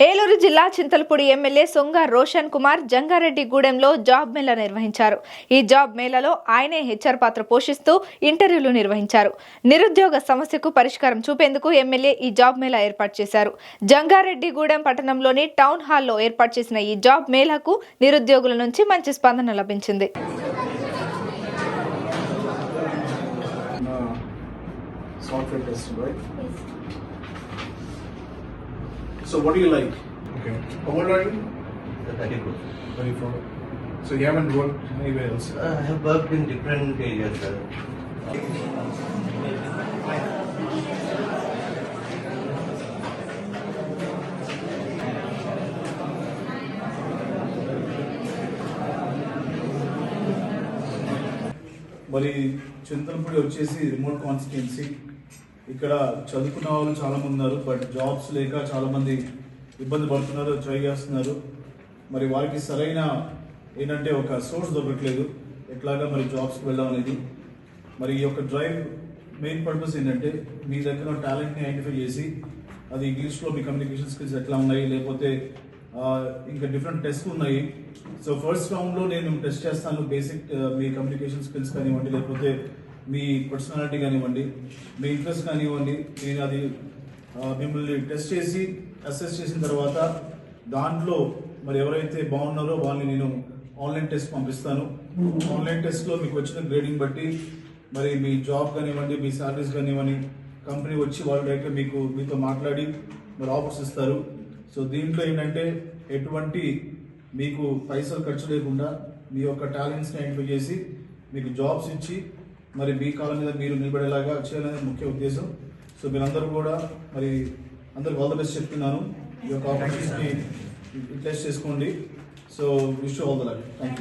ఏలూరు జిల్లా చింతలపూడి ఎమ్మెల్యే సొంగ రోషన్ కుమార్ జంగారెడ్డిగూడెంలో జాబ్ మేళా నిర్వహించారు. ఈ జాబ్ మేళాలో ఆయనే హెచ్ఆర్ పాత్ర పోషిస్తూ ఇంటర్వ్యూలు నిర్వహించారు. నిరుద్యోగ సమస్యకు పరిష్కారం చూపేందుకు ఎమ్మెల్యే ఈ జాబ్ మేళా ఏర్పాటు చేశారు. జంగారెడ్డిగూడెం పట్టణంలోని టౌన్ హాల్లో ఏర్పాటు చేసిన ఈ జాబ్ మేళాకు నిరుద్యోగుల నుంచి మంచి స్పందన లభించింది. Software? So what do you like? Okay. How old are you? Thirty-four. 24. So you haven't worked anywhere else? Uh, I have worked in different areas, sir. మరి చింతలపూడి వచ్చేసి రిమోట్ కాన్స్టిట్యున్సీ ఇక్కడ చదువుకున్న వాళ్ళు చాలామంది ఉన్నారు బట్ జాబ్స్ లేక చాలామంది ఇబ్బంది పడుతున్నారు ట్రై చేస్తున్నారు. మరి వారికి సరైన ఏంటంటే ఒక సోర్స్ దొరకట్లేదు. ఎట్లాగా మరి జాబ్స్కి వెళ్ళాం అనేది. మరి ఈ యొక్క డ్రైవ్ మెయిన్ పర్పస్ ఏంటంటే మీ దగ్గర టాలెంట్ని ఐడెంటిఫై చేసి అది ఇంగ్లీష్లో మీ కమ్యూనికేషన్ స్కిల్స్ ఎట్లా ఉన్నాయి లేకపోతే ఇంకా డిఫరెంట్ టెస్ట్ ఉన్నాయి. సో ఫస్ట్ రౌండ్లో నేను టెస్ట్ చేస్తాను బేసిక్ మీ కమ్యూనికేషన్ స్కిల్స్ కానివ్వండి లేకపోతే మీ పర్సనాలిటీ కానివ్వండి మీ ఇంట్రెస్ట్ కానివ్వండి నేను అది మిమ్మల్ని టెస్ట్ చేసి అసెస్ చేసిన తర్వాత దాంట్లో మరి ఎవరైతే బాగున్నారో వాళ్ళని నేను ఆన్లైన్ టెస్ట్ పంపిస్తాను. ఆన్లైన్ టెస్ట్లో మీకు వచ్చిన గ్రేడింగ్ బట్టి మరి మీ జాబ్ కానివ్వండి మీ సాలరీస్ కానివ్వండి కంపెనీ వచ్చి వాళ్ళు డైరెక్ట్గా మీకు మీతో మాట్లాడి మరి ఆఫర్స్ ఇస్తారు. సో దీంట్లో ఏంటంటే ఎటువంటి మీకు పైసలు ఖర్చు లేకుండా మీ యొక్క టాలెంట్స్ని ఐడెంటిఫై చేసి మీకు జాబ్స్ ఇచ్చి మరి మీ కాలం మీద మీరు నిలబడేలాగా చేయాలనేది ముఖ్య ఉద్దేశం. సో మీరందరూ కూడా మరి అందరికి ఆల్ ద బెస్ట్ చెప్తున్నాను. ఈ యొక్క ఆపర్చునిటీని యూటిలైజ్ చేసుకోండి. So wish all the luck thank you